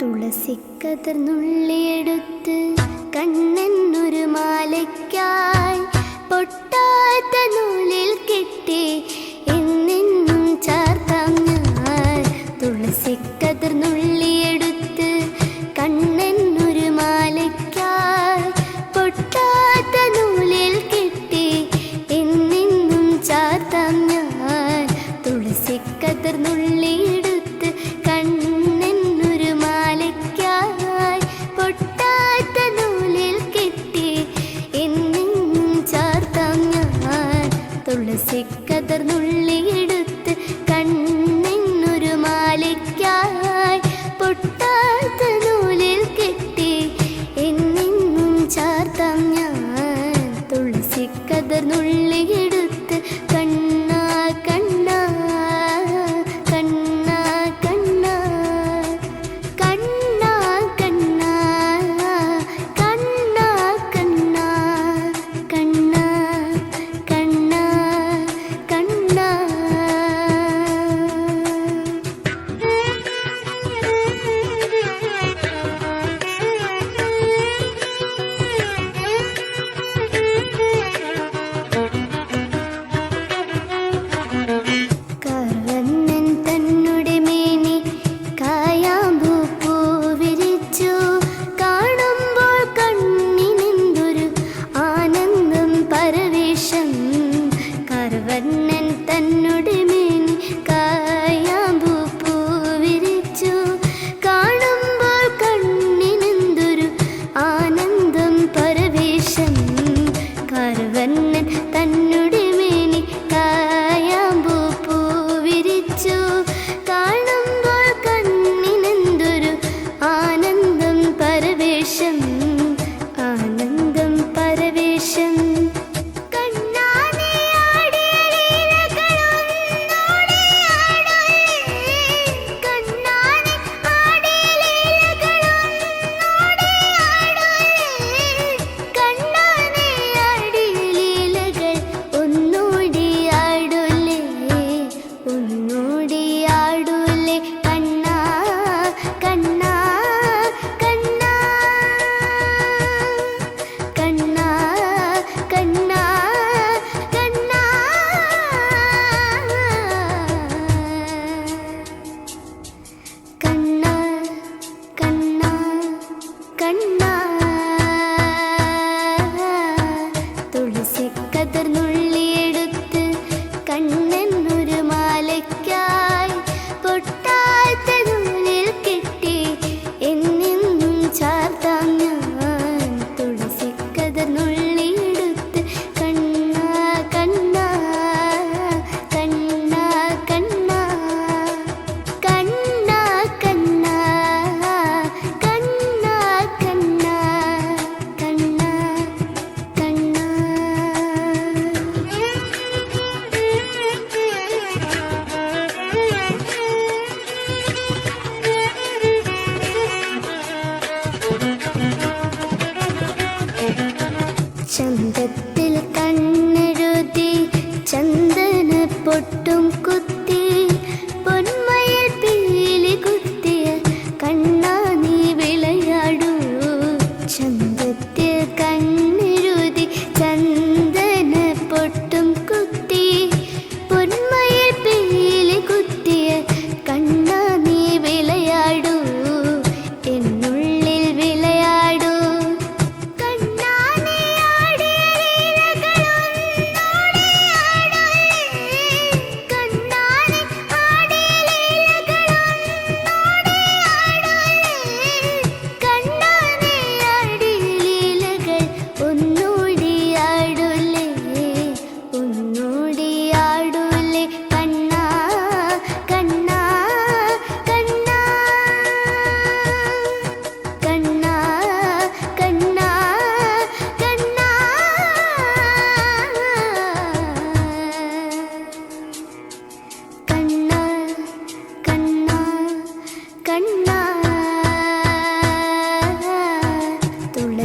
തുളസിക്കതിർന്നുള്ളിയെടുത്ത് കണ്ണെന്നൊരു മാലയ്ക്കായി പൊട്ടാത്ത നൂലിൽ കെട്ടി நுள்ளி எடுத்து கண் சந்தத்தை